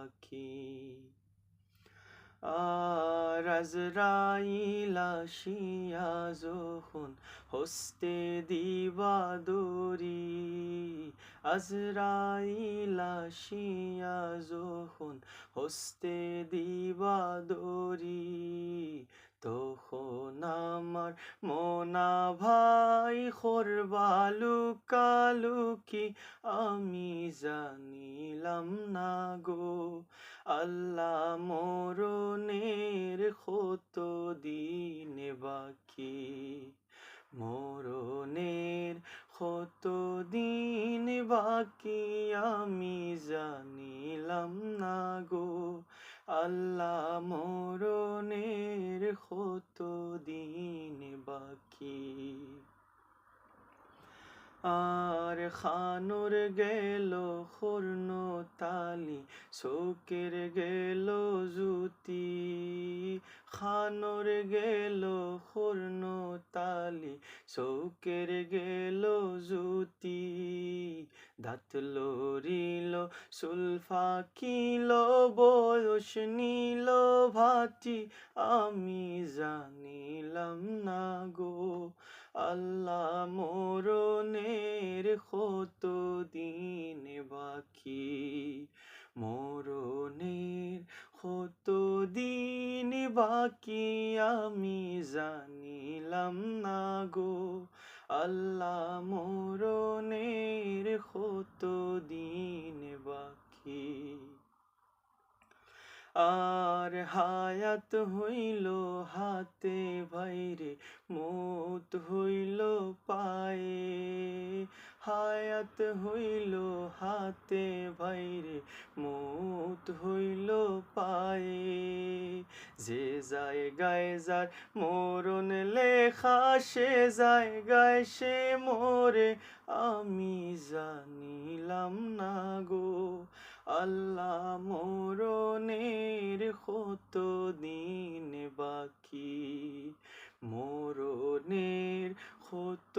বাকি আর আজরাইল হস্তে দিবা দরি আজরাইল আসিয়া যখন হস্তে দিবা দরি তখন আমার মনা ভাই খরবালু কালুকি আমি জানিলাম না গো আল্লাহ মরণের কত দিন বাকি। মরণের কত দিন বাকি আমি জানিলাম না গো। আল্লাহ মরণের কত দিন বাকি। আর খানুর গেল খর্ণ তালি শোকের গেল জুতি। খানুর গেল খর্ণ তালি শোকের গেল জুতি। দাঁত লরিল, সুলফা কিল, বয়স নীল ভাতি। আমি জানিলাম না গো, আল্লাহ মরণের কত দিন বাকি? মরণের কত দিন বাকি আমি জানিলাম না গো। আল্লাহ, মরণের কত দিন বাকি? আর হায়াত হইল হাতে ভাইরে, মত হইল পায়ে। হায়াত হইল হাতে ভাইরে মত হইল পায়ে। যে জায়গায় যার মরণ লেখা, সে জায়গায় সে মোরে, আমি জানিলাম না গো, আল্লাহ মরণের কত দিন বাকি? মরণের কত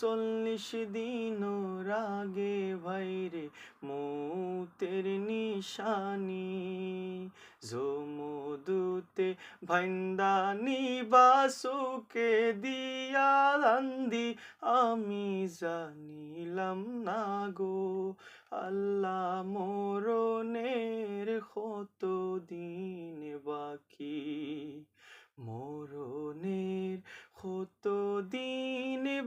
চল্লিশ দিন রাগে বাইরে মৌতের নিশানি। জমদুতে ভাইন্দানি বাসুকে দিয়া রান্দি আমি জানিলাম না গো, আল্লাহ মরণের কত দিন বাকি? মরণের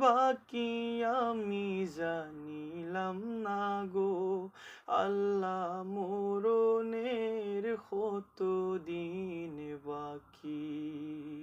বাকি আমি জানিলাম না গো। আল্লাহ মোরনের কত দিন বাকি?